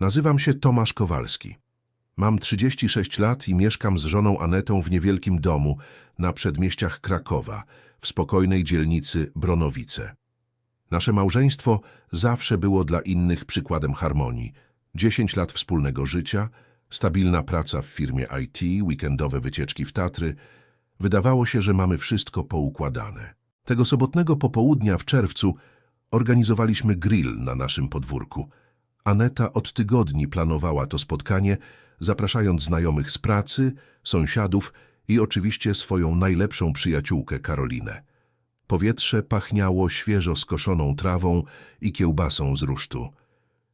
Nazywam się Tomasz Kowalski. Mam 36 lat i mieszkam z żoną Anetą w niewielkim domu na przedmieściach Krakowa, w spokojnej dzielnicy Bronowice. Nasze małżeństwo zawsze było dla innych przykładem harmonii. 10 lat wspólnego życia, stabilna praca w firmie IT, weekendowe wycieczki w Tatry. Wydawało się, że mamy wszystko poukładane. Tego sobotnego popołudnia w czerwcu organizowaliśmy grill na naszym podwórku. Aneta od tygodni planowała to spotkanie, zapraszając znajomych z pracy, sąsiadów i oczywiście swoją najlepszą przyjaciółkę Karolinę. Powietrze pachniało świeżo skoszoną trawą i kiełbasą z rusztu.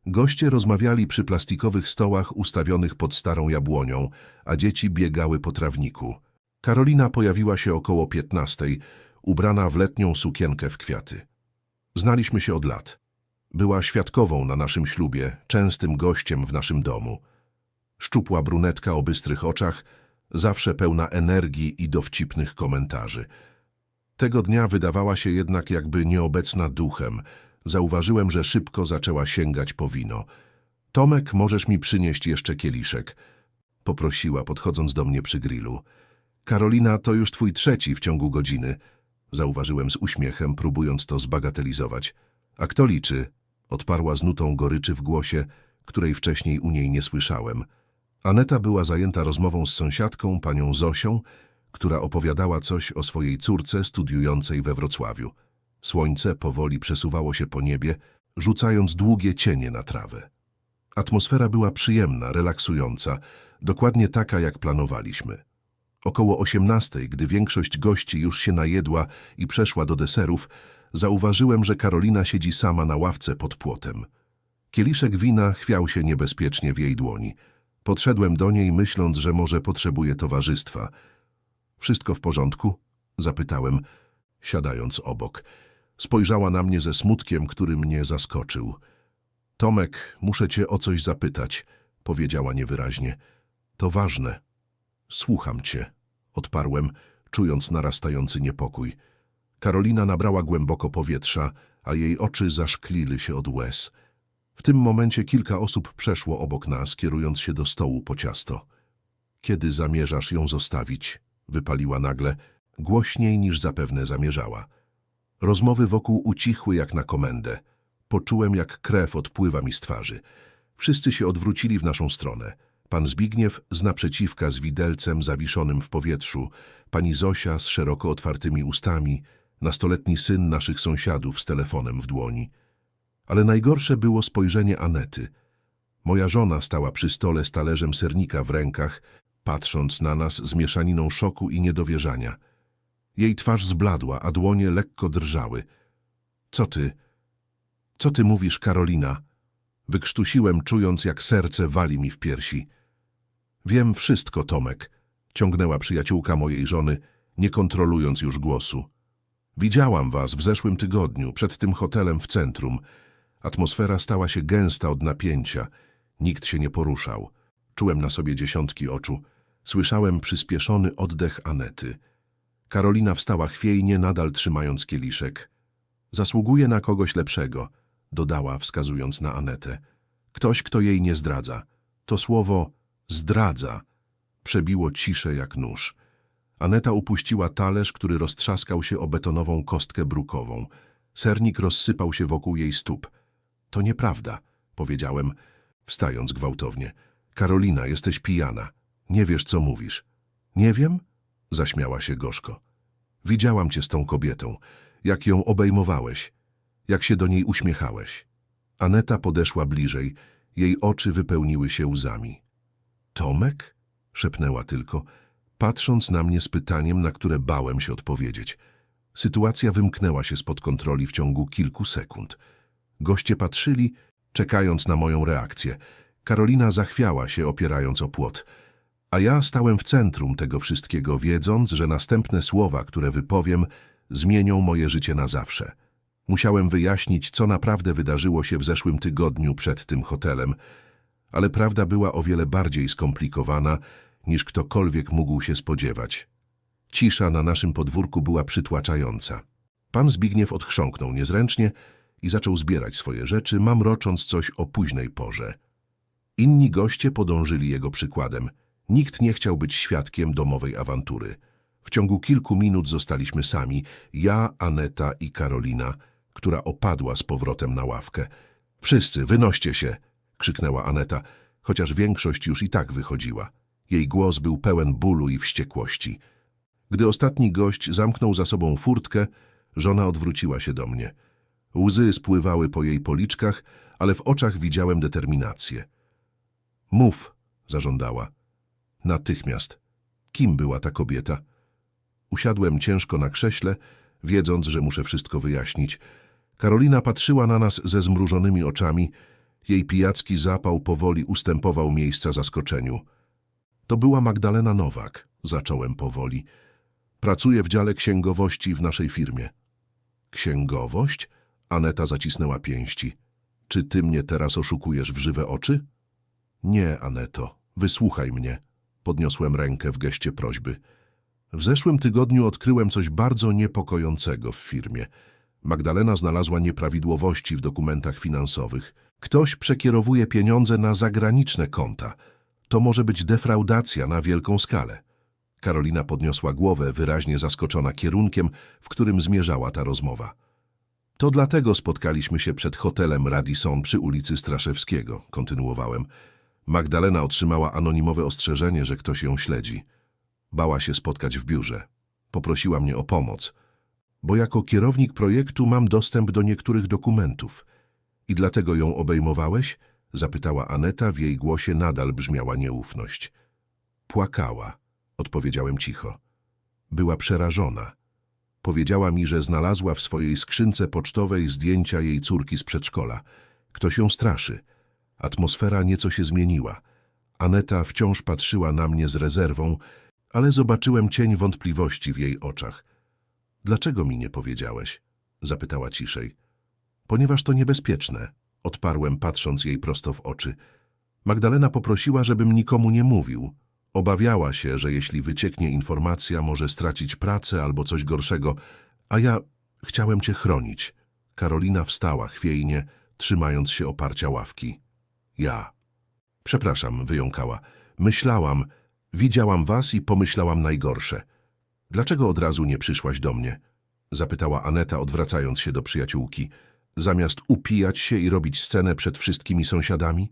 Goście rozmawiali przy plastikowych stołach ustawionych pod starą jabłonią, a dzieci biegały po trawniku. Karolina pojawiła się około piętnastej, ubrana w letnią sukienkę w kwiaty. Znaliśmy się od lat. Była świadkową na naszym ślubie, częstym gościem w naszym domu. Szczupła brunetka o bystrych oczach, zawsze pełna energii i dowcipnych komentarzy. Tego dnia wydawała się jednak jakby nieobecna duchem. Zauważyłem, że szybko zaczęła sięgać po wino. Tomek, możesz mi przynieść jeszcze kieliszek? Poprosiła, podchodząc do mnie przy grillu. Karolina, to już twój trzeci w ciągu godziny. Zauważyłem z uśmiechem, próbując to zbagatelizować. A kto liczy? Odparła z nutą goryczy w głosie, której wcześniej u niej nie słyszałem. Aneta była zajęta rozmową z sąsiadką, panią Zosią, która opowiadała coś o swojej córce studiującej we Wrocławiu. Słońce powoli przesuwało się po niebie, rzucając długie cienie na trawę. Atmosfera była przyjemna, relaksująca, dokładnie taka, jak planowaliśmy. Około osiemnastej, gdy większość gości już się najedła i przeszła do deserów, zauważyłem, że Karolina siedzi sama na ławce pod płotem. Kieliszek wina chwiał się niebezpiecznie w jej dłoni. Podszedłem do niej, myśląc, że może potrzebuje towarzystwa. Wszystko w porządku? Zapytałem, siadając obok. Spojrzała na mnie ze smutkiem, który mnie zaskoczył. Tomek, muszę cię o coś zapytać, powiedziała niewyraźnie. To ważne. Słucham cię, odparłem, czując narastający niepokój. Karolina nabrała głęboko powietrza, a jej oczy zaszklily się od łez. W tym momencie kilka osób przeszło obok nas, kierując się do stołu po ciasto. Kiedy zamierzasz ją zostawić? Wypaliła nagle, głośniej niż zapewne zamierzała. Rozmowy wokół ucichły jak na komendę. Poczułem, jak krew odpływa mi z twarzy. Wszyscy się odwrócili w naszą stronę. Pan Zbigniew z naprzeciwka z widelcem zawiszonym w powietrzu, pani Zosia z szeroko otwartymi ustami, nastoletni syn naszych sąsiadów z telefonem w dłoni. Ale najgorsze było spojrzenie Anety. Moja żona stała przy stole z talerzem sernika w rękach, patrząc na nas z mieszaniną szoku i niedowierzania. Jej twarz zbladła, a dłonie lekko drżały. Co ty? Co ty mówisz, Karolina? Wykrztusiłem, czując, jak serce wali mi w piersi. Wiem wszystko, Tomek, ciągnęła przyjaciółka mojej żony, nie kontrolując już głosu. Widziałam was w zeszłym tygodniu, przed tym hotelem w centrum. Atmosfera stała się gęsta od napięcia. Nikt się nie poruszał. Czułem na sobie dziesiątki oczu. Słyszałem przyspieszony oddech Anety. Karolina wstała chwiejnie, nadal trzymając kieliszek. Zasługuje na kogoś lepszego, dodała, wskazując na Anetę. Ktoś, kto jej nie zdradza. To słowo zdradza przebiło ciszę jak nóż. Aneta upuściła talerz, który roztrzaskał się o betonową kostkę brukową. Sernik rozsypał się wokół jej stóp. To nieprawda, powiedziałem, wstając gwałtownie. Karolina, jesteś pijana. Nie wiesz, co mówisz. Nie wiem? Zaśmiała się gorzko. Widziałam cię z tą kobietą, jak ją obejmowałeś, jak się do niej uśmiechałeś. Aneta podeszła bliżej, jej oczy wypełniły się łzami. Tomek? szepnęła tylko, patrząc na mnie z pytaniem, na które bałem się odpowiedzieć. Sytuacja wymknęła się spod kontroli w ciągu kilku sekund. Goście patrzyli, czekając na moją reakcję. Karolina zachwiała się, opierając o płot. A ja stałem w centrum tego wszystkiego, wiedząc, że następne słowa, które wypowiem, zmienią moje życie na zawsze. Musiałem wyjaśnić, co naprawdę wydarzyło się w zeszłym tygodniu przed tym hotelem, ale prawda była o wiele bardziej skomplikowana, niż ktokolwiek mógł się spodziewać. Cisza na naszym podwórku była przytłaczająca. Pan Zbigniew odchrząknął niezręcznie i zaczął zbierać swoje rzeczy, mamrocząc coś o późnej porze. Inni goście podążyli jego przykładem. Nikt nie chciał być świadkiem domowej awantury. W ciągu kilku minut zostaliśmy sami, ja, Aneta i Karolina, która opadła z powrotem na ławkę. Wszyscy, wynoście się, krzyknęła Aneta, chociaż większość już i tak wychodziła. Jej głos był pełen bólu i wściekłości. Gdy ostatni gość zamknął za sobą furtkę, żona odwróciła się do mnie. Łzy spływały po jej policzkach, ale w oczach widziałem determinację. Mów, zażądała. Natychmiast. Kim była ta kobieta? Usiadłem ciężko na krześle, wiedząc, że muszę wszystko wyjaśnić. Karolina patrzyła na nas ze zmrużonymi oczami. Jej pijacki zapał powoli ustępował miejsca zaskoczeniu. To była Magdalena Nowak, zacząłem powoli. Pracuje w dziale księgowości w naszej firmie. Księgowość? Aneta zacisnęła pięści. Czy ty mnie teraz oszukujesz w żywe oczy? Nie, Aneto, wysłuchaj mnie. Podniosłem rękę w geście prośby. W zeszłym tygodniu odkryłem coś bardzo niepokojącego w firmie. Magdalena znalazła nieprawidłowości w dokumentach finansowych. Ktoś przekierowuje pieniądze na zagraniczne konta. To może być defraudacja na wielką skalę. Karolina podniosła głowę, wyraźnie zaskoczona kierunkiem, w którym zmierzała ta rozmowa. To dlatego spotkaliśmy się przed hotelem Radisson przy ulicy Straszewskiego, kontynuowałem. Magdalena otrzymała anonimowe ostrzeżenie, że ktoś ją śledzi. Bała się spotkać w biurze. Poprosiła mnie o pomoc, bo jako kierownik projektu mam dostęp do niektórych dokumentów. I dlatego ją obejmowałeś? Zapytała Aneta, w jej głosie nadal brzmiała nieufność. Płakała, odpowiedziałem cicho. Była przerażona. Powiedziała mi, że znalazła w swojej skrzynce pocztowej zdjęcia jej córki z przedszkola. Ktoś ją straszy. Atmosfera nieco się zmieniła. Aneta wciąż patrzyła na mnie z rezerwą, ale zobaczyłem cień wątpliwości w jej oczach. Dlaczego mi nie powiedziałeś? Zapytała ciszej. Ponieważ to niebezpieczne, odparłem patrząc jej prosto w oczy. Magdalena poprosiła, żebym nikomu nie mówił. Obawiała się, że jeśli wycieknie informacja, może stracić pracę albo coś gorszego, a ja chciałem cię chronić. Karolina wstała chwiejnie, trzymając się oparcia ławki. Ja. Przepraszam, wyjąkała. Myślałam, widziałam was i pomyślałam najgorsze. Dlaczego od razu nie przyszłaś do mnie? Zapytała Aneta, odwracając się do przyjaciółki. Zamiast upijać się i robić scenę przed wszystkimi sąsiadami?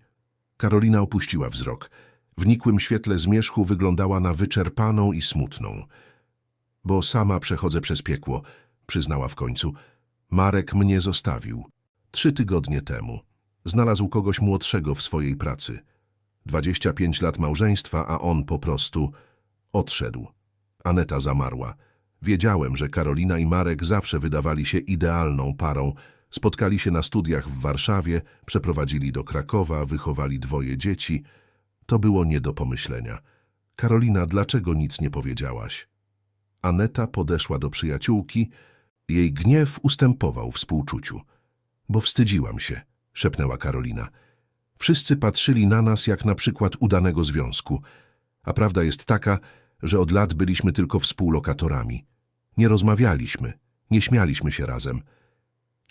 Karolina opuściła wzrok. W nikłym świetle zmierzchu wyglądała na wyczerpaną i smutną. Bo sama przechodzę przez piekło, przyznała w końcu. Marek mnie zostawił. Trzy tygodnie temu. Znalazł kogoś młodszego w swojej pracy. Dwadzieścia pięć lat małżeństwa, a on po prostu odszedł. Aneta zamarła. Wiedziałem, że Karolina i Marek zawsze wydawali się idealną parą. Spotkali się na studiach w Warszawie, przeprowadzili do Krakowa, wychowali dwoje dzieci. To było nie do pomyślenia. Karolina, dlaczego nic nie powiedziałaś? Aneta podeszła do przyjaciółki. Jej gniew ustępował współczuciu. Bo wstydziłam się, szepnęła Karolina. Wszyscy patrzyli na nas jak na przykład udanego związku. A prawda jest taka, że od lat byliśmy tylko współlokatorami. Nie rozmawialiśmy, nie śmialiśmy się razem.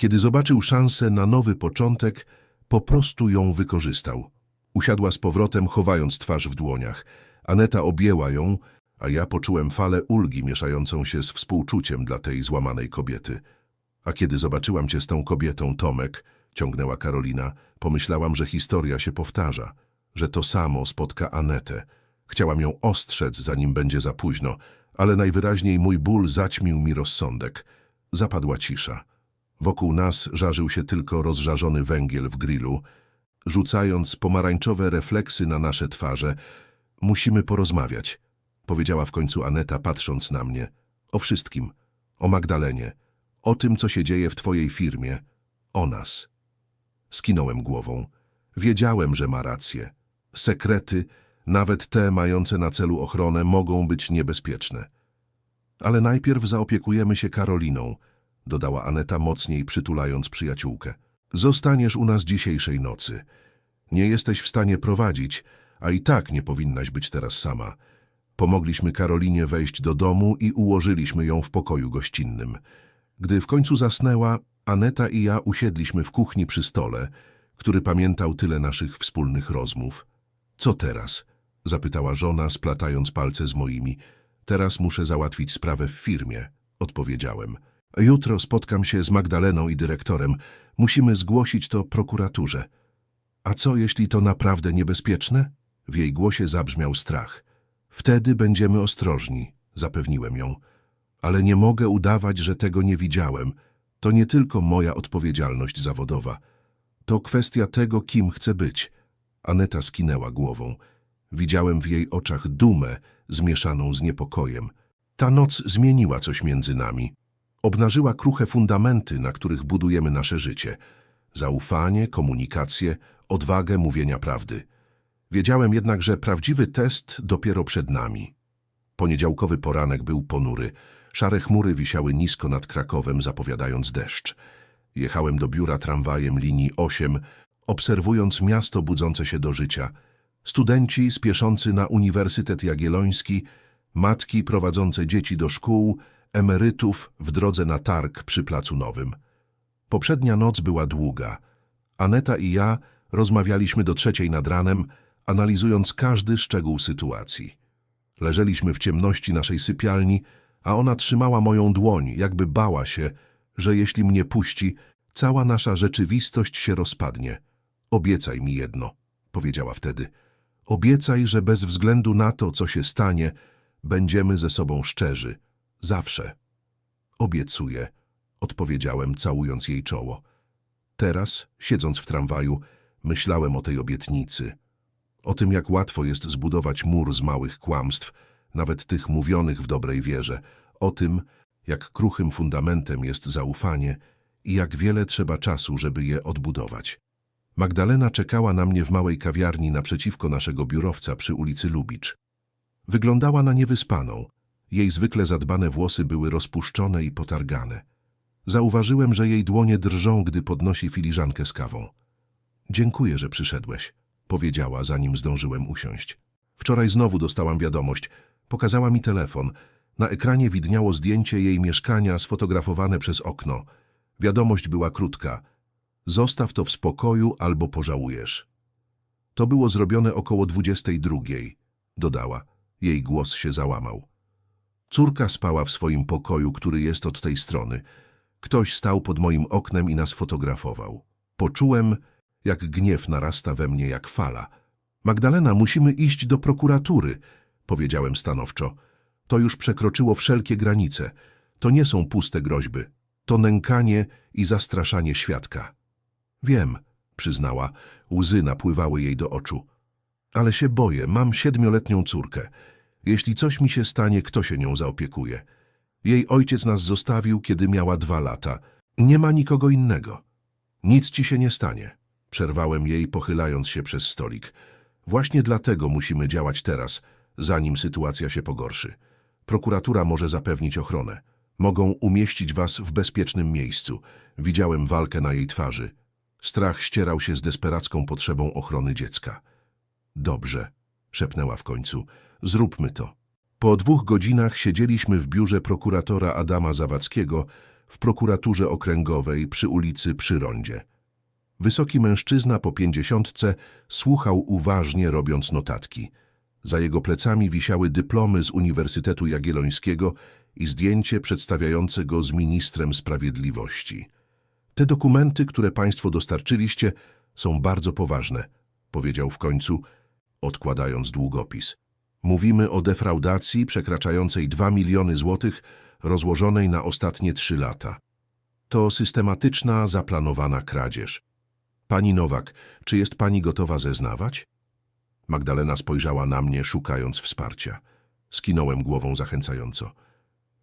Kiedy zobaczył szansę na nowy początek, po prostu ją wykorzystał. Usiadła z powrotem, chowając twarz w dłoniach. Aneta objęła ją, a ja poczułem falę ulgi mieszającą się z współczuciem dla tej złamanej kobiety. A kiedy zobaczyłam cię z tą kobietą, Tomek, ciągnęła Karolina, pomyślałam, że historia się powtarza, że to samo spotka Anetę. Chciałam ją ostrzec, zanim będzie za późno, ale najwyraźniej mój ból zaćmił mi rozsądek. Zapadła cisza. Wokół nas żarzył się tylko rozżarzony węgiel w grillu, rzucając pomarańczowe refleksy na nasze twarze. Musimy porozmawiać, powiedziała w końcu Aneta, patrząc na mnie. O wszystkim. O Magdalenie. O tym, co się dzieje w twojej firmie. O nas. Skinąłem głową. Wiedziałem, że ma rację. Sekrety, nawet te mające na celu ochronę, mogą być niebezpieczne. Ale najpierw zaopiekujemy się Karoliną, dodała Aneta mocniej przytulając przyjaciółkę. Zostaniesz u nas dzisiejszej nocy. Nie jesteś w stanie prowadzić, a i tak nie powinnaś być teraz sama. Pomogliśmy Karolinie wejść do domu i ułożyliśmy ją w pokoju gościnnym. Gdy w końcu zasnęła, Aneta i ja usiedliśmy w kuchni przy stole, który pamiętał tyle naszych wspólnych rozmów. Co teraz? Zapytała żona, splatając palce z moimi. Teraz muszę załatwić sprawę w firmie, odpowiedziałem. Jutro spotkam się z Magdaleną i dyrektorem. Musimy zgłosić to prokuraturze. A co, jeśli to naprawdę niebezpieczne? W jej głosie zabrzmiał strach. Wtedy będziemy ostrożni, zapewniłem ją. Ale nie mogę udawać, że tego nie widziałem. To nie tylko moja odpowiedzialność zawodowa. To kwestia tego, kim chcę być. Aneta skinęła głową. Widziałem w jej oczach dumę zmieszaną z niepokojem. Ta noc zmieniła coś między nami. Obnażyła kruche fundamenty, na których budujemy nasze życie. Zaufanie, komunikację, odwagę mówienia prawdy. Wiedziałem jednak, że prawdziwy test dopiero przed nami. Poniedziałkowy poranek był ponury. Szare chmury wisiały nisko nad Krakowem, zapowiadając deszcz. Jechałem do biura tramwajem linii 8, obserwując miasto budzące się do życia. Studenci spieszący na Uniwersytet Jagielloński, matki prowadzące dzieci do szkół, emerytów w drodze na targ przy Placu Nowym. Poprzednia noc była długa. Aneta i ja rozmawialiśmy do trzeciej nad ranem, analizując każdy szczegół sytuacji. Leżeliśmy w ciemności naszej sypialni, a ona trzymała moją dłoń, jakby bała się, że jeśli mnie puści, cała nasza rzeczywistość się rozpadnie. Obiecaj mi jedno, powiedziała wtedy. Obiecaj, że bez względu na to, co się stanie, będziemy ze sobą szczerzy. Zawsze. Obiecuję, odpowiedziałem, całując jej czoło. Teraz, siedząc w tramwaju, myślałem o tej obietnicy. O tym, jak łatwo jest zbudować mur z małych kłamstw, nawet tych mówionych w dobrej wierze. O tym, jak kruchym fundamentem jest zaufanie i jak wiele trzeba czasu, żeby je odbudować. Magdalena czekała na mnie w małej kawiarni naprzeciwko naszego biurowca przy ulicy Lubicz. Wyglądała na niewyspaną. Jej zwykle zadbane włosy były rozpuszczone i potargane. Zauważyłem, że jej dłonie drżą, gdy podnosi filiżankę z kawą. Dziękuję, że przyszedłeś, powiedziała, zanim zdążyłem usiąść. Wczoraj znowu dostałam wiadomość. Pokazała mi telefon. Na ekranie widniało zdjęcie jej mieszkania sfotografowane przez okno. Wiadomość była krótka. Zostaw to w spokoju albo pożałujesz. To było zrobione około dwudziestej drugiej, dodała. Jej głos się załamał. Córka spała w swoim pokoju, który jest od tej strony. Ktoś stał pod moim oknem i nas fotografował. Poczułem, jak gniew narasta we mnie jak fala. Magdalena, musimy iść do prokuratury, powiedziałem stanowczo. To już przekroczyło wszelkie granice. To nie są puste groźby. To nękanie i zastraszanie świadka. Wiem, przyznała. Łzy napływały jej do oczu. Ale się boję, mam siedmioletnią córkę. Jeśli coś mi się stanie, kto się nią zaopiekuje? Jej ojciec nas zostawił, kiedy miała dwa lata. Nie ma nikogo innego. Nic ci się nie stanie. Przerwałem jej, pochylając się przez stolik. Właśnie dlatego musimy działać teraz, zanim sytuacja się pogorszy. Prokuratura może zapewnić ochronę. Mogą umieścić was w bezpiecznym miejscu. Widziałem walkę na jej twarzy. Strach ścierał się z desperacką potrzebą ochrony dziecka. Dobrze, szepnęła w końcu. Zróbmy to. Po dwóch godzinach siedzieliśmy w biurze prokuratora Adama Zawadzkiego w prokuraturze okręgowej przy ulicy Przyrądzie. Wysoki mężczyzna po pięćdziesiątce słuchał uważnie, robiąc notatki. Za jego plecami wisiały dyplomy z Uniwersytetu Jagiellońskiego i zdjęcie przedstawiające go z ministrem sprawiedliwości. Te dokumenty, które państwo dostarczyliście, są bardzo poważne, powiedział w końcu, odkładając długopis. Mówimy o defraudacji przekraczającej 2 miliony złotych rozłożonej na ostatnie trzy lata. To systematyczna, zaplanowana kradzież. Pani Nowak, czy jest pani gotowa zeznawać? Magdalena spojrzała na mnie, szukając wsparcia. Skinąłem głową zachęcająco.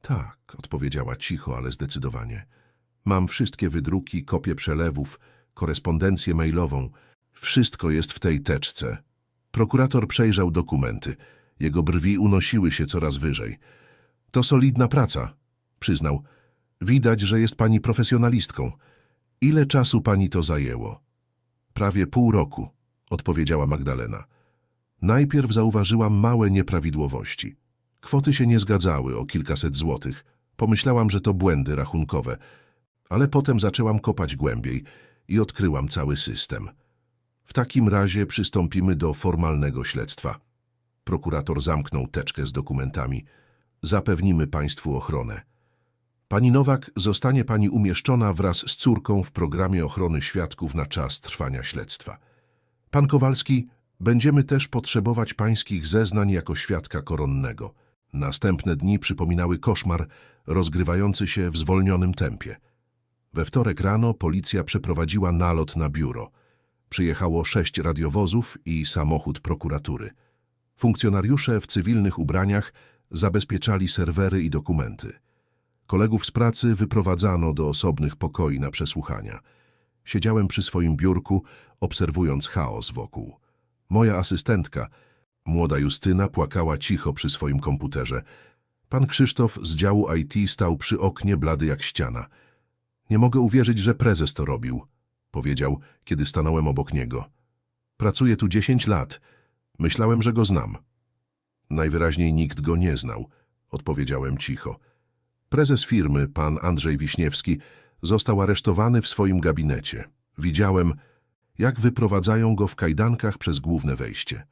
Tak, odpowiedziała cicho, ale zdecydowanie. Mam wszystkie wydruki, kopie przelewów, korespondencję mailową. Wszystko jest w tej teczce. Prokurator przejrzał dokumenty. Jego brwi unosiły się coraz wyżej. To solidna praca, przyznał. Widać, że jest pani profesjonalistką. Ile czasu pani to zajęło? Prawie pół roku, odpowiedziała Magdalena. Najpierw zauważyłam małe nieprawidłowości. Kwoty się nie zgadzały o kilkaset złotych. Pomyślałam, że to błędy rachunkowe. Ale potem zaczęłam kopać głębiej i odkryłam cały system. W takim razie przystąpimy do formalnego śledztwa. Prokurator zamknął teczkę z dokumentami. Zapewnimy państwu ochronę. Pani Nowak zostanie pani umieszczona wraz z córką w programie ochrony świadków na czas trwania śledztwa. Pan Kowalski, będziemy też potrzebować pańskich zeznań jako świadka koronnego. Następne dni przypominały koszmar rozgrywający się w zwolnionym tempie. We wtorek rano policja przeprowadziła nalot na biuro. Przyjechało sześć radiowozów i samochód prokuratury. Funkcjonariusze w cywilnych ubraniach zabezpieczali serwery i dokumenty. Kolegów z pracy wyprowadzano do osobnych pokoi na przesłuchania. Siedziałem przy swoim biurku, obserwując chaos wokół. Moja asystentka, młoda Justyna, płakała cicho przy swoim komputerze. Pan Krzysztof z działu IT stał przy oknie, blady jak ściana. Nie mogę uwierzyć, że prezes to robił, powiedział, kiedy stanąłem obok niego. Pracuję tu dziesięć lat. Myślałem, że go znam. Najwyraźniej nikt go nie znał, odpowiedziałem cicho. Prezes firmy, pan Andrzej Wiśniewski, został aresztowany w swoim gabinecie. Widziałem, jak wyprowadzają go w kajdankach przez główne wejście.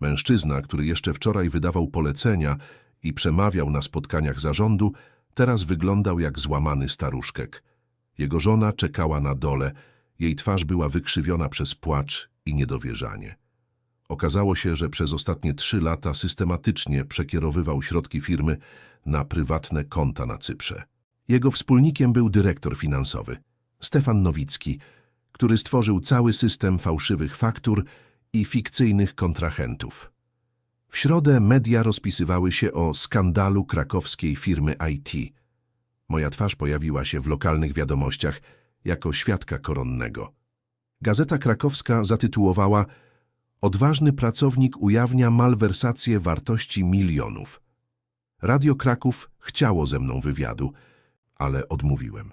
Mężczyzna, który jeszcze wczoraj wydawał polecenia i przemawiał na spotkaniach zarządu, teraz wyglądał jak złamany staruszkek. Jego żona czekała na dole, jej twarz była wykrzywiona przez płacz i niedowierzanie. Okazało się, że przez ostatnie trzy lata systematycznie przekierowywał środki firmy na prywatne konta na Cyprze. Jego wspólnikiem był dyrektor finansowy, Stefan Nowicki, który stworzył cały system fałszywych faktur i fikcyjnych kontrahentów. W środę media rozpisywały się o skandalu krakowskiej firmy IT. Moja twarz pojawiła się w lokalnych wiadomościach jako świadka koronnego. Gazeta krakowska zatytułowała Odważny pracownik ujawnia malwersację wartości milionów. Radio Kraków chciało ze mną wywiadu, ale odmówiłem.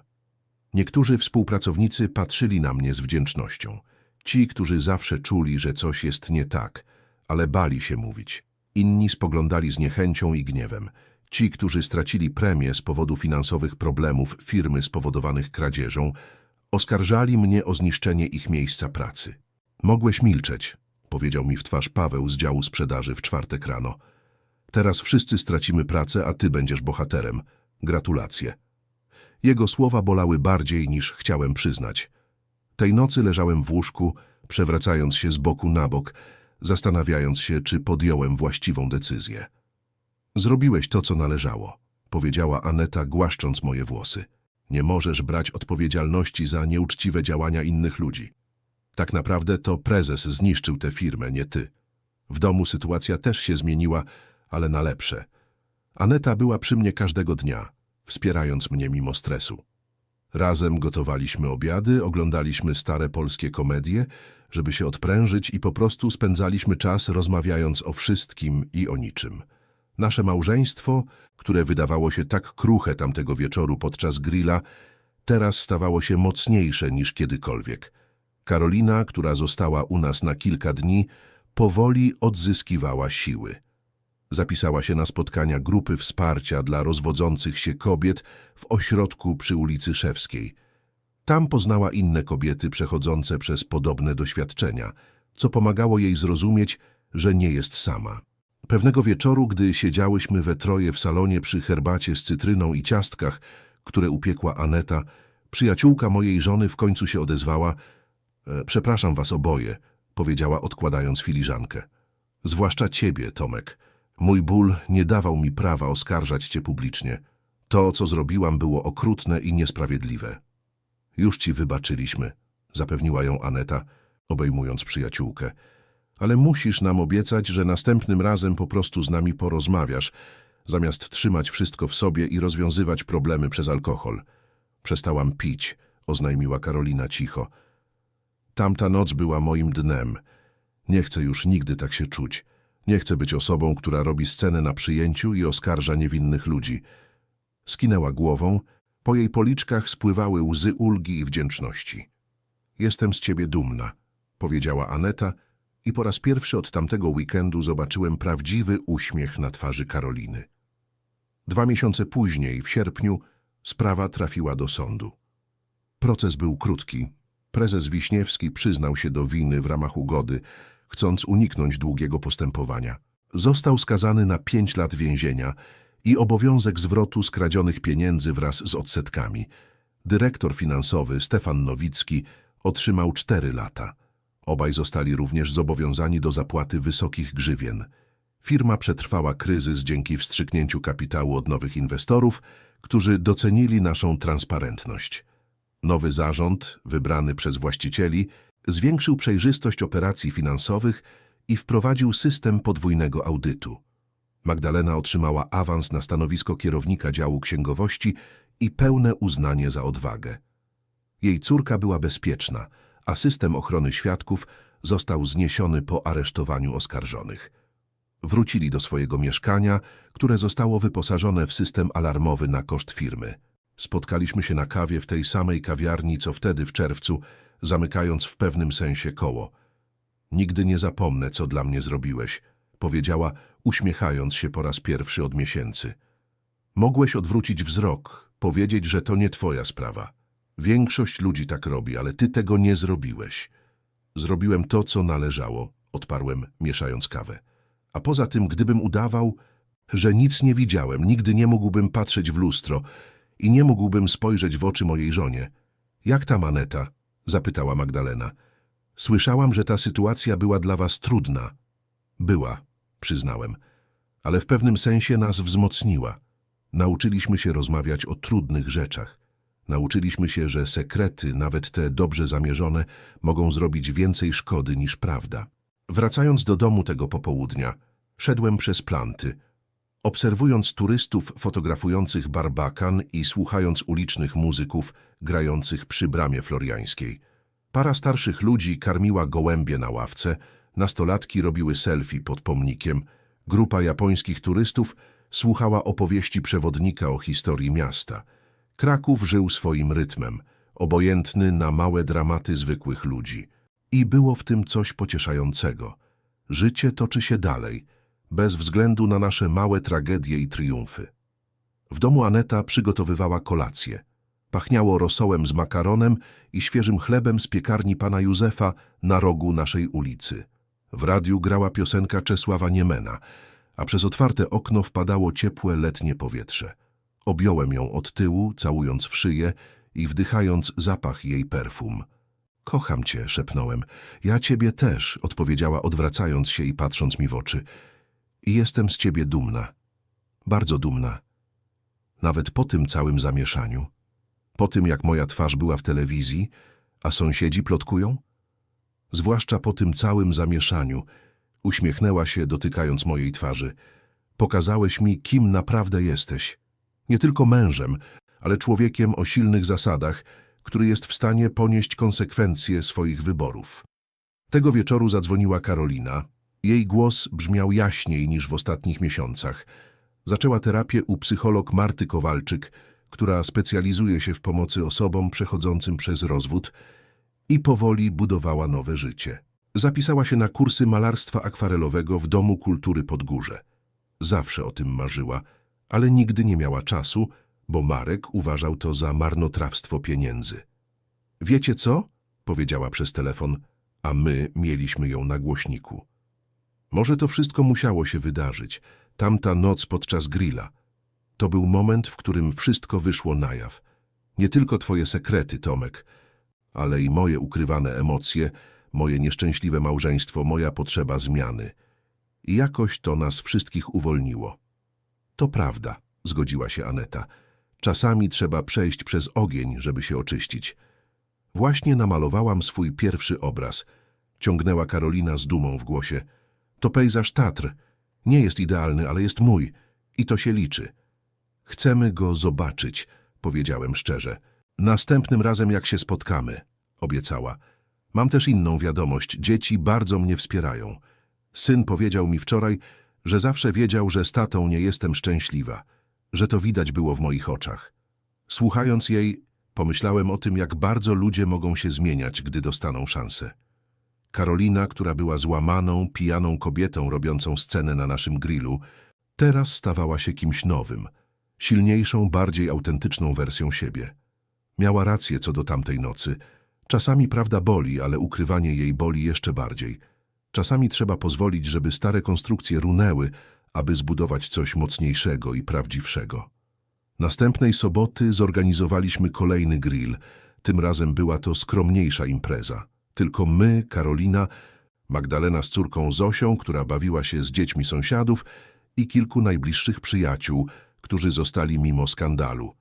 Niektórzy współpracownicy patrzyli na mnie z wdzięcznością. Ci, którzy zawsze czuli, że coś jest nie tak, ale bali się mówić. Inni spoglądali z niechęcią i gniewem. Ci, którzy stracili premię z powodu finansowych problemów firmy spowodowanych kradzieżą, oskarżali mnie o zniszczenie ich miejsca pracy. Mogłeś milczeć, powiedział mi w twarz Paweł z działu sprzedaży w czwartek rano. Teraz wszyscy stracimy pracę, a ty będziesz bohaterem. Gratulacje. Jego słowa bolały bardziej niż chciałem przyznać. Tej nocy leżałem w łóżku, przewracając się z boku na bok, zastanawiając się, czy podjąłem właściwą decyzję. Zrobiłeś to, co należało, powiedziała Aneta, głaszcząc moje włosy. Nie możesz brać odpowiedzialności za nieuczciwe działania innych ludzi. Tak naprawdę to prezes zniszczył tę firmę, nie ty. W domu sytuacja też się zmieniła, ale na lepsze. Aneta była przy mnie każdego dnia, wspierając mnie mimo stresu. Razem gotowaliśmy obiady, oglądaliśmy stare polskie komedie, żeby się odprężyć i po prostu spędzaliśmy czas rozmawiając o wszystkim i o niczym. Nasze małżeństwo, które wydawało się tak kruche tamtego wieczoru podczas grilla, teraz stawało się mocniejsze niż kiedykolwiek. Karolina, która została u nas na kilka dni, powoli odzyskiwała siły. Zapisała się na spotkania grupy wsparcia dla rozwodzących się kobiet w ośrodku przy ulicy Szewskiej. Tam poznała inne kobiety przechodzące przez podobne doświadczenia, co pomagało jej zrozumieć, że nie jest sama. Pewnego wieczoru, gdy siedziałyśmy we troje w salonie przy herbacie z cytryną i ciastkach, które upiekła Aneta, przyjaciółka mojej żony w końcu się odezwała e, Przepraszam was oboje, powiedziała odkładając filiżankę. Zwłaszcza ciebie, Tomek. Mój ból nie dawał mi prawa oskarżać cię publicznie. To, co zrobiłam, było okrutne i niesprawiedliwe. Już ci wybaczyliśmy, zapewniła ją Aneta, obejmując przyjaciółkę. Ale musisz nam obiecać, że następnym razem po prostu z nami porozmawiasz, zamiast trzymać wszystko w sobie i rozwiązywać problemy przez alkohol. Przestałam pić, oznajmiła Karolina cicho. Tamta noc była moim dnem. Nie chcę już nigdy tak się czuć. Nie chcę być osobą, która robi scenę na przyjęciu i oskarża niewinnych ludzi. Skinęła głową, po jej policzkach spływały łzy ulgi i wdzięczności. Jestem z ciebie dumna, powiedziała Aneta i po raz pierwszy od tamtego weekendu zobaczyłem prawdziwy uśmiech na twarzy Karoliny. Dwa miesiące później, w sierpniu, sprawa trafiła do sądu. Proces był krótki, Prezes Wiśniewski przyznał się do winy w ramach ugody, chcąc uniknąć długiego postępowania. Został skazany na pięć lat więzienia i obowiązek zwrotu skradzionych pieniędzy wraz z odsetkami. Dyrektor finansowy Stefan Nowicki otrzymał cztery lata. Obaj zostali również zobowiązani do zapłaty wysokich grzywien. Firma przetrwała kryzys dzięki wstrzyknięciu kapitału od nowych inwestorów, którzy docenili naszą transparentność. Nowy zarząd, wybrany przez właścicieli, zwiększył przejrzystość operacji finansowych i wprowadził system podwójnego audytu. Magdalena otrzymała awans na stanowisko kierownika działu księgowości i pełne uznanie za odwagę. Jej córka była bezpieczna, a system ochrony świadków został zniesiony po aresztowaniu oskarżonych. Wrócili do swojego mieszkania, które zostało wyposażone w system alarmowy na koszt firmy. Spotkaliśmy się na kawie w tej samej kawiarni, co wtedy w czerwcu, zamykając w pewnym sensie koło. Nigdy nie zapomnę, co dla mnie zrobiłeś, powiedziała, uśmiechając się po raz pierwszy od miesięcy. Mogłeś odwrócić wzrok, powiedzieć, że to nie twoja sprawa. Większość ludzi tak robi, ale ty tego nie zrobiłeś. Zrobiłem to, co należało, odparłem, mieszając kawę. A poza tym, gdybym udawał, że nic nie widziałem, nigdy nie mógłbym patrzeć w lustro i nie mógłbym spojrzeć w oczy mojej żonie. Jak ta maneta? zapytała Magdalena. Słyszałam, że ta sytuacja była dla was trudna. Była, przyznałem, ale w pewnym sensie nas wzmocniła. Nauczyliśmy się rozmawiać o trudnych rzeczach. Nauczyliśmy się, że sekrety, nawet te dobrze zamierzone, mogą zrobić więcej szkody niż prawda. Wracając do domu tego popołudnia, szedłem przez planty. Obserwując turystów fotografujących barbakan i słuchając ulicznych muzyków grających przy bramie floriańskiej. Para starszych ludzi karmiła gołębie na ławce, nastolatki robiły selfie pod pomnikiem, grupa japońskich turystów słuchała opowieści przewodnika o historii miasta. Kraków żył swoim rytmem, obojętny na małe dramaty zwykłych ludzi. I było w tym coś pocieszającego. Życie toczy się dalej, bez względu na nasze małe tragedie i triumfy. W domu Aneta przygotowywała kolację. Pachniało rosołem z makaronem i świeżym chlebem z piekarni pana Józefa na rogu naszej ulicy. W radiu grała piosenka Czesława Niemena, a przez otwarte okno wpadało ciepłe letnie powietrze. Objąłem ją od tyłu, całując w szyję i wdychając zapach jej perfum. Kocham cię, szepnąłem. Ja ciebie też, odpowiedziała odwracając się i patrząc mi w oczy. I jestem z ciebie dumna. Bardzo dumna. Nawet po tym całym zamieszaniu. Po tym, jak moja twarz była w telewizji, a sąsiedzi plotkują? Zwłaszcza po tym całym zamieszaniu. Uśmiechnęła się, dotykając mojej twarzy. Pokazałeś mi, kim naprawdę jesteś. Nie tylko mężem, ale człowiekiem o silnych zasadach, który jest w stanie ponieść konsekwencje swoich wyborów. Tego wieczoru zadzwoniła Karolina. Jej głos brzmiał jaśniej niż w ostatnich miesiącach. Zaczęła terapię u psycholog Marty Kowalczyk, która specjalizuje się w pomocy osobom przechodzącym przez rozwód i powoli budowała nowe życie. Zapisała się na kursy malarstwa akwarelowego w Domu Kultury Podgórze. Zawsze o tym marzyła, ale nigdy nie miała czasu, bo Marek uważał to za marnotrawstwo pieniędzy. Wiecie co? powiedziała przez telefon, a my mieliśmy ją na głośniku. Może to wszystko musiało się wydarzyć, tamta noc podczas grilla. To był moment, w którym wszystko wyszło na jaw. Nie tylko twoje sekrety, Tomek, ale i moje ukrywane emocje, moje nieszczęśliwe małżeństwo, moja potrzeba zmiany. I jakoś to nas wszystkich uwolniło. To prawda, zgodziła się Aneta. Czasami trzeba przejść przez ogień, żeby się oczyścić. Właśnie namalowałam swój pierwszy obraz. Ciągnęła Karolina z dumą w głosie. To pejzaż Tatr. Nie jest idealny, ale jest mój. I to się liczy. Chcemy go zobaczyć, powiedziałem szczerze. Następnym razem, jak się spotkamy, obiecała. Mam też inną wiadomość. Dzieci bardzo mnie wspierają. Syn powiedział mi wczoraj, że zawsze wiedział, że z tatą nie jestem szczęśliwa, że to widać było w moich oczach. Słuchając jej, pomyślałem o tym, jak bardzo ludzie mogą się zmieniać, gdy dostaną szansę. Karolina, która była złamaną, pijaną kobietą robiącą scenę na naszym grillu, teraz stawała się kimś nowym, silniejszą, bardziej autentyczną wersją siebie. Miała rację co do tamtej nocy. Czasami prawda boli, ale ukrywanie jej boli jeszcze bardziej. Czasami trzeba pozwolić, żeby stare konstrukcje runęły, aby zbudować coś mocniejszego i prawdziwszego. Następnej soboty zorganizowaliśmy kolejny grill. Tym razem była to skromniejsza impreza. Tylko my, Karolina, Magdalena z córką Zosią, która bawiła się z dziećmi sąsiadów i kilku najbliższych przyjaciół, którzy zostali mimo skandalu.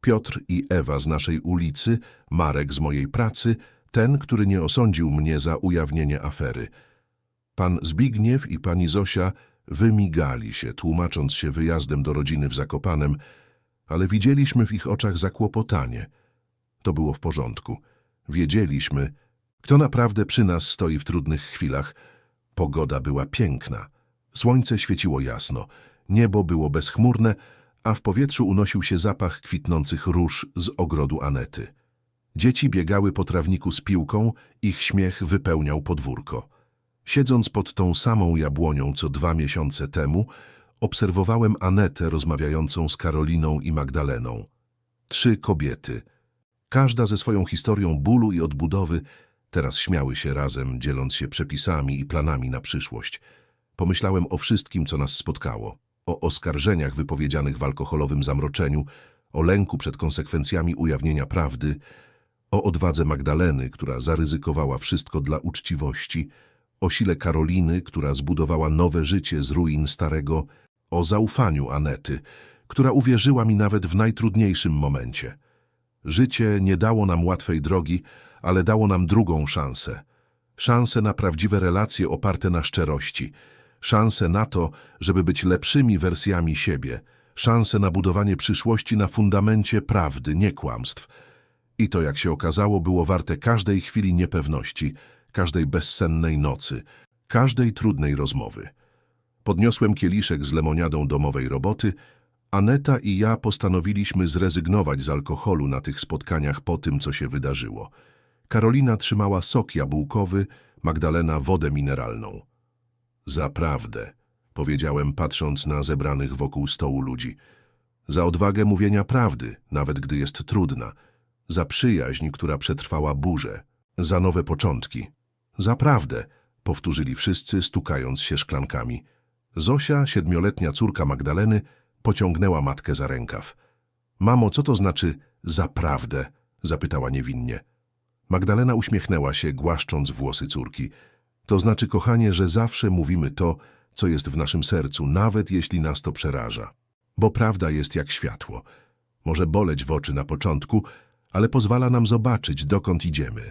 Piotr i Ewa z naszej ulicy, Marek z mojej pracy, ten, który nie osądził mnie za ujawnienie afery. Pan Zbigniew i pani Zosia wymigali się, tłumacząc się wyjazdem do rodziny w Zakopanem, ale widzieliśmy w ich oczach zakłopotanie. To było w porządku. Wiedzieliśmy, kto naprawdę przy nas stoi w trudnych chwilach. Pogoda była piękna. Słońce świeciło jasno, niebo było bezchmurne, a w powietrzu unosił się zapach kwitnących róż z ogrodu Anety. Dzieci biegały po trawniku z piłką, ich śmiech wypełniał podwórko. Siedząc pod tą samą jabłonią co dwa miesiące temu, obserwowałem Anetę rozmawiającą z Karoliną i Magdaleną. Trzy kobiety, każda ze swoją historią bólu i odbudowy, teraz śmiały się razem, dzieląc się przepisami i planami na przyszłość. Pomyślałem o wszystkim, co nas spotkało. O oskarżeniach wypowiedzianych w alkoholowym zamroczeniu, o lęku przed konsekwencjami ujawnienia prawdy, o odwadze Magdaleny, która zaryzykowała wszystko dla uczciwości, o sile Karoliny, która zbudowała nowe życie z ruin starego, o zaufaniu Anety, która uwierzyła mi nawet w najtrudniejszym momencie. Życie nie dało nam łatwej drogi, ale dało nam drugą szansę. Szansę na prawdziwe relacje oparte na szczerości, szansę na to, żeby być lepszymi wersjami siebie, szansę na budowanie przyszłości na fundamencie prawdy, nie kłamstw. I to, jak się okazało, było warte każdej chwili niepewności, każdej bezsennej nocy, każdej trudnej rozmowy. Podniosłem kieliszek z lemoniadą domowej roboty. Aneta i ja postanowiliśmy zrezygnować z alkoholu na tych spotkaniach po tym, co się wydarzyło. Karolina trzymała sok jabłkowy, Magdalena wodę mineralną. Zaprawdę, powiedziałem patrząc na zebranych wokół stołu ludzi. Za odwagę mówienia prawdy, nawet gdy jest trudna. Za przyjaźń, która przetrwała burzę. Za nowe początki. Za prawdę, powtórzyli wszyscy, stukając się szklankami. Zosia, siedmioletnia córka Magdaleny, pociągnęła matkę za rękaw. Mamo, co to znaczy za prawdę? zapytała niewinnie. Magdalena uśmiechnęła się, głaszcząc włosy córki. To znaczy, kochanie, że zawsze mówimy to, co jest w naszym sercu, nawet jeśli nas to przeraża. Bo prawda jest jak światło. Może boleć w oczy na początku, ale pozwala nam zobaczyć, dokąd idziemy.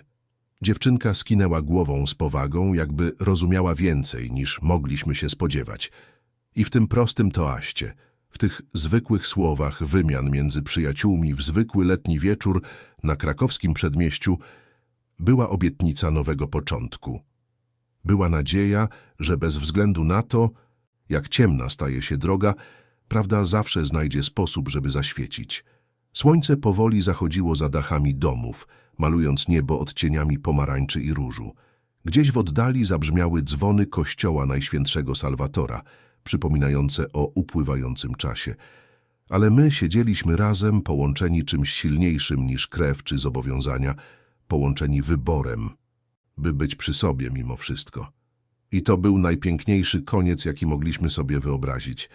Dziewczynka skinęła głową z powagą, jakby rozumiała więcej, niż mogliśmy się spodziewać. I w tym prostym toaście, w tych zwykłych słowach wymian między przyjaciółmi w zwykły letni wieczór na krakowskim przedmieściu była obietnica nowego początku. Była nadzieja, że bez względu na to, jak ciemna staje się droga, prawda zawsze znajdzie sposób, żeby zaświecić. Słońce powoli zachodziło za dachami domów, malując niebo odcieniami pomarańczy i różu. Gdzieś w oddali zabrzmiały dzwony kościoła Najświętszego Salwatora, przypominające o upływającym czasie. Ale my siedzieliśmy razem, połączeni czymś silniejszym niż krew czy zobowiązania, połączeni wyborem, by być przy sobie mimo wszystko. I to był najpiękniejszy koniec, jaki mogliśmy sobie wyobrazić –